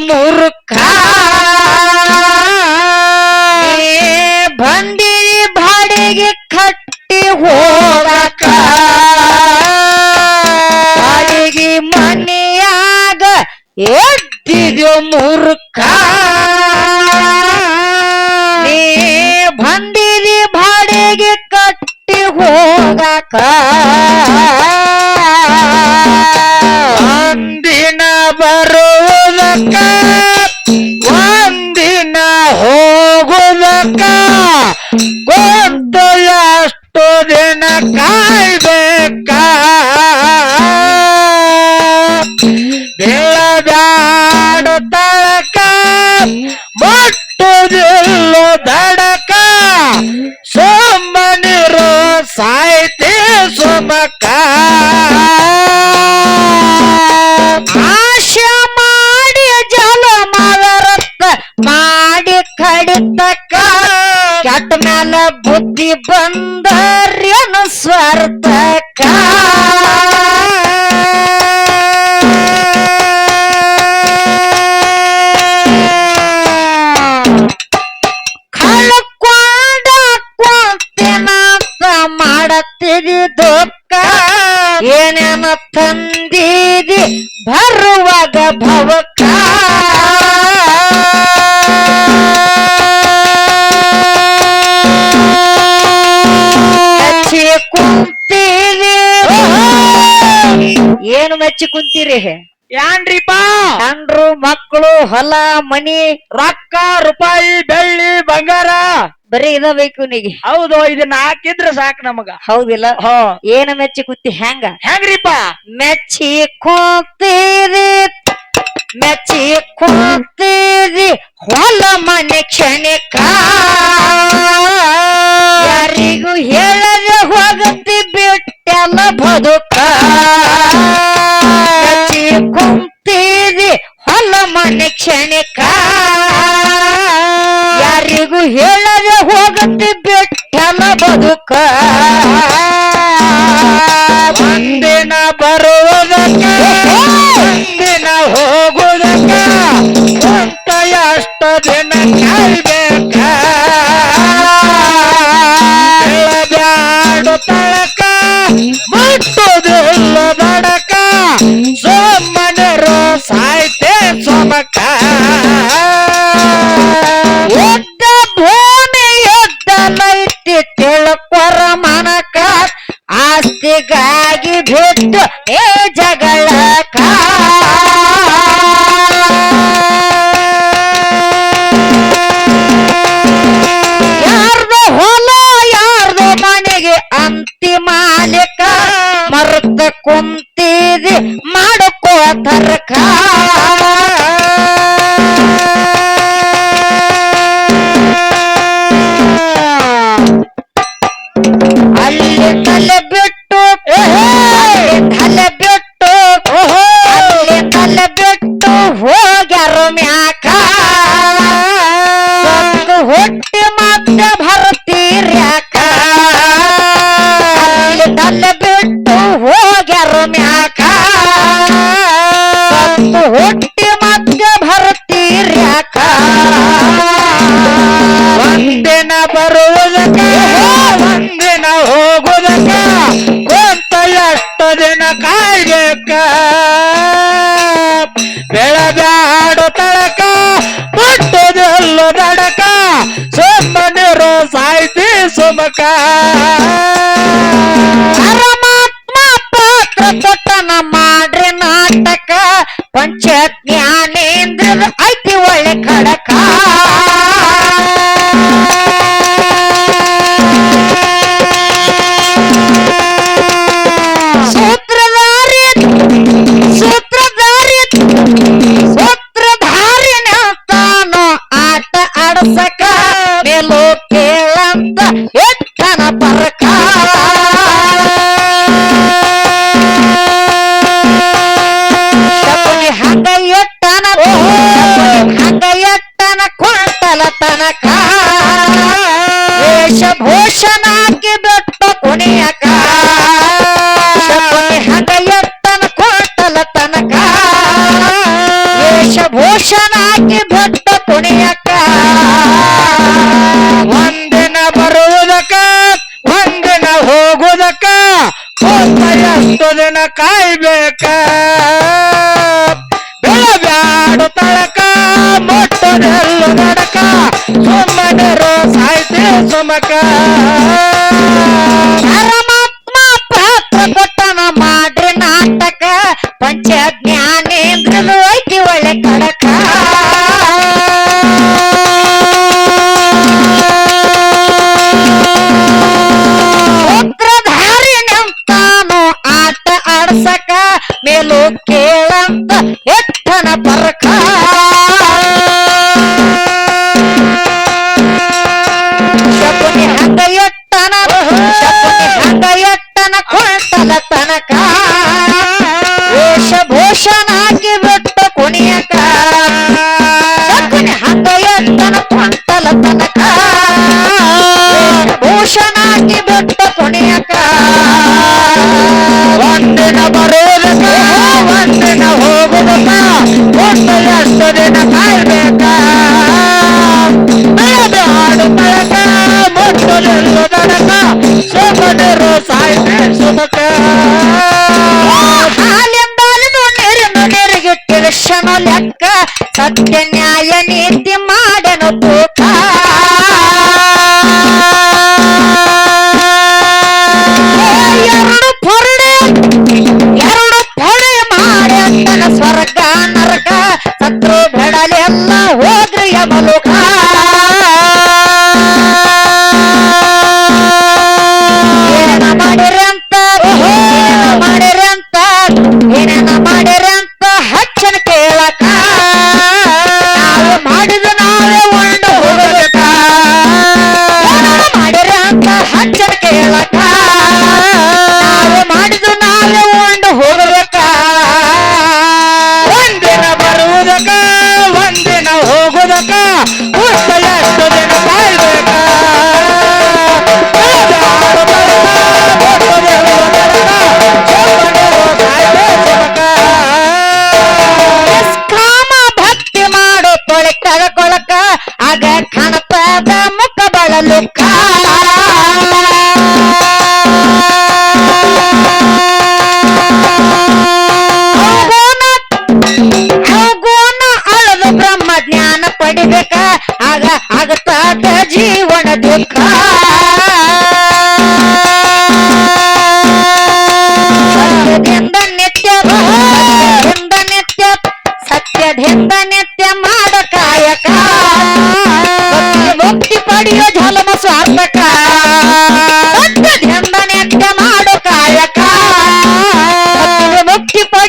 मूर्खा भंडी भाड़ेगे खट्टी होगा भाड़ेगे मनियाग एद्दिदो मूर्खा भंडी भाड़ेगे कट्टी होगा ಏನು ಮೆಚ್ಚಿ ಕುಂತೀರಿ? ಏನ್ರಿಪಾ? ಜನರು ಮಕ್ಕಳು ಹೊಲ ಮನಿ ರೊಕ್ಕ ರೂಪಾಯಿ ಬೆಳ್ಳಿ ಬಂಗಾರ ಬರೀ ಇದ ಬೇಕು ನಿಗೆ ಹೌದು ಇದನ್ನ ಹಾಕಿದ್ರ ಸಾಕು ನಮಗ. ಹೌದಿಲ್ಲ? ಏನು ಏನ ಮೆಚ್ಚಿ ಕುತ್ತಿ ಹೆಂಗ? ಹೆಂಗ್ರಿಪ್ಪ ಮೆಚ್ಚಿ ಕೂತೀರಿ ಮೆಚ್ಚಿ ಕೂತೀರಿ ಹೊಲ ಮನೆ ಕ್ಷಣಿಕ ಯಾರಿಗೂ ಹೇಳದೆ ಹೋಗುತ್ತಿ ಬಿಟ್ಟೆಲ್ಲ ಬದುಕ. ಕುಂತೀರಿ ಹೊಲ ಮನೆ ಕ್ಷಣಿಕ ಬಿಟ್ಟು ಏ ಜಗಳ ಯಾರ್ದು ಹೊಲ, ಯಾರ್ದು ಮನೆಗೆ ಅಂತಿ ಮಾಲಿಕ, ಮರ್ತ ಕುಂತೀರಿ ಮಾಡಕೋ ತರ್ಕ. ಅಲ್ಲಿ ತಲೆ ಸಾಯ್ತಿ ಸುಮಕ. ಪರಮಾತ್ಮ ಪಾತ್ರ ಕೊಟ್ಟನ ಮಾಡ್ರಿ ನಾಟಕ. ಪಂಚ ಜ್ಞಾನೇಂದ್ರದ ಐತಿ ಒಳ್ಳೆ ಖಡಕ ಶನಾಕಿ ಬೆಟ್ಟ ಕುಣಿಯಕ ಹದ ಎತ್ತನ ಕೋಟಲ ತನಕ. ವೇಷಭೂಷಣಾಕಿ ಬೆಟ್ಟ ಕುಣಿಯಕ ಒಂದಿನ ಬರುವುದಕ, ಒಂದಿನ ಹೋಗುವುದಕ ದಿನ ಕಾಯ್ಬೇಕಾ. ಮಕ ಒಂದಿನ ಬರುವುದಕ್ಕ ಒಂದಿನ ಹೋಗುವುದಕ್ಕ ಎಷ್ಟು ದಿನ ಕಾಯ್ಬೇಕ ಹಾಡು ಮುಟ್ಟು ನಿಲ್ಲು ನಡಕ ಸುಮಕ ಲೆಕ್ಕ, ಸತ್ಯ ನ್ಯಾಯ ನೀತಿ ಮಾ ಹೋಗ್ರಿ ಯಮಲೋಕ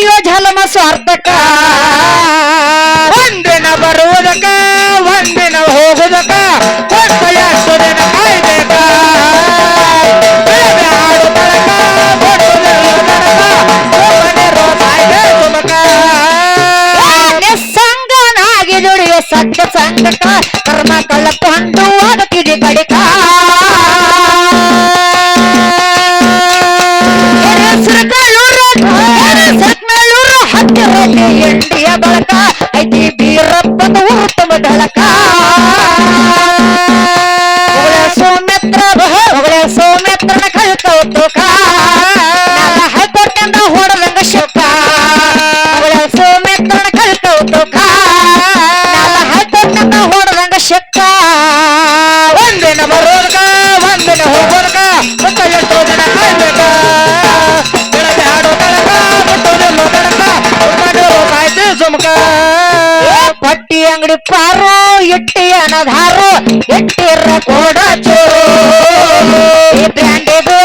ದುಡಿಯೋ ಝಲಮ ಸ್ವಾರ್ಥಕ. ಒಂದಿನ ಬರುವುದಕ್ಕ, ಒಂದಿನ ಹೋಗುವುದಕ್ಕ ಕೊಟ್ಟಯ ಸುದಿನ ಕಾಯ್ಬೇಕ? ಹಾಡು ತಳಕ ಸಂಗನಾಗಿ ದುಡಿಯೋ ಸತ್ತ ಕರ್ಮ ಕಳ್ಕೊಂಡು ಅದಕ್ಕಿದೆ ಕಡಿಕ. ಮಗ ಪಟ್ಟಿ ಅಂಗಡಿ ಪಾರು ಇಟ್ಟಿ ಅನಧಾರು ಎಟ್ಟಿರ ಕೊಡ ಚೂರು ಬ್ರ್ಯಾಂಡೆದು